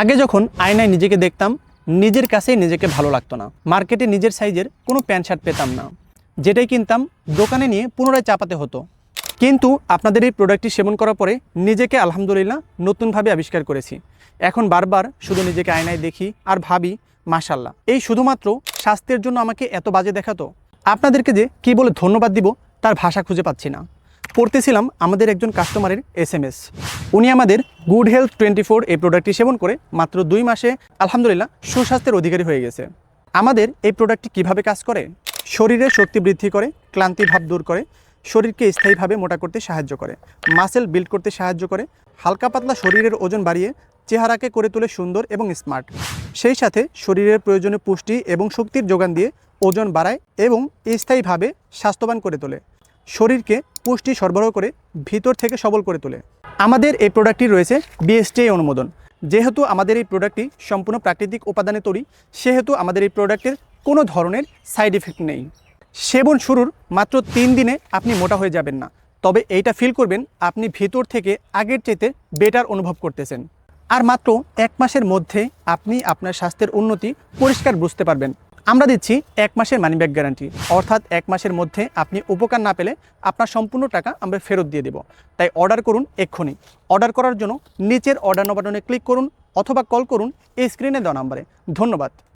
আগে যখন আয়নায় নিজেকে দেখতাম, নিজের কাছেই নিজেকে ভালো লাগতো না। মার্কেটে নিজের সাইজের কোনো প্যান্ট শার্ট পেতাম না। যেটাই কিনতাম, দোকানে নিয়ে পুনরায় চাপাতে হতো। কিন্তু আপনাদের এই প্রোডাক্টটি সেবন করার পরে নিজেকে আলহামদুলিল্লাহ নতুনভাবে আবিষ্কার করেছি। এখন বারবার শুধু নিজেকে আয়নায় দেখি আর ভাবি মাশাল্লাহ এই শুধুমাত্র স্বাস্থ্যের জন্য আমাকে এত বাজে দেখাতো? আপনাদেরকে যে কী বলে ধন্যবাদ দিব, তার ভাষা খুঁজে পাচ্ছি না। পড়তেছিলাম আমাদের একজন কাস্টমারের এস এম এস উনি আমাদের গুড হেলথ টোয়েন্টি ফোর এই প্রোডাক্টটি সেবন করে মাত্র দুই মাসে আলহামদুলিল্লাহ সুস্বাস্থ্যের অধিকারী হয়ে গেছে। আমাদের এই প্রোডাক্টটি কীভাবে কাজ করে? শরীরে শক্তি বৃদ্ধি করে, ক্লান্তি ভাব দূর করে, শরীরকে স্থায়ীভাবে মোটা করতে সাহায্য করে মাসেল বিল্ড করতে সাহায্য করে, হালকা পাতলা শরীরের ওজন বাড়িয়ে চেহারাকে করে তোলে সুন্দর এবং স্মার্ট সেই সাথে শরীরের প্রয়োজনীয় পুষ্টি এবং শক্তির যোগান দিয়ে ওজন বাড়ায় এবং স্থায়ীভাবে স্বাস্থ্যবান করে তোলে। শরীরকে পুষ্টি সরবরাহ করে ভিতর থেকে সবল করে তোলে। আমাদের এই প্রোডাক্টটি রয়েছে বিএসটিআই অনুমোদন। যেহেতু আমাদের এই প্রোডাক্টটি সম্পূর্ণ প্রাকৃতিক উপাদানে তৈরি, সেহেতু আমাদের এই প্রোডাক্টের কোনো ধরনের সাইড ইফেক্ট নেই। সেবন শুরুর মাত্র তিন দিনে আপনি মোটা হয়ে যাবেন না। তবে এইটা ফিল করবেন আপনি ভিতর থেকে আগের চেতে বেটার অনুভব করতেছেন। আর মাত্র এক মাসের মধ্যে আপনি আপনার স্বাস্থ্যের উন্নতি পরিষ্কার বুঝতে পারবেন। আমরা দিচ্ছি এক মাসের মানি ব্যাক গ্যারান্টি অর্থাৎ এক মাসের মধ্যে আপনি উপকার না পেলে আপনার সম্পূর্ণ টাকা আমরা ফেরত দিয়ে দেব। তাই অর্ডার করুন এক্ষুনি। অর্ডার করার জন্য নিচের অর্ডার বাটনে ক্লিক করুন অথবা কল করুন এই স্ক্রিনে দেওয়া নাম্বারে ধন্যবাদ।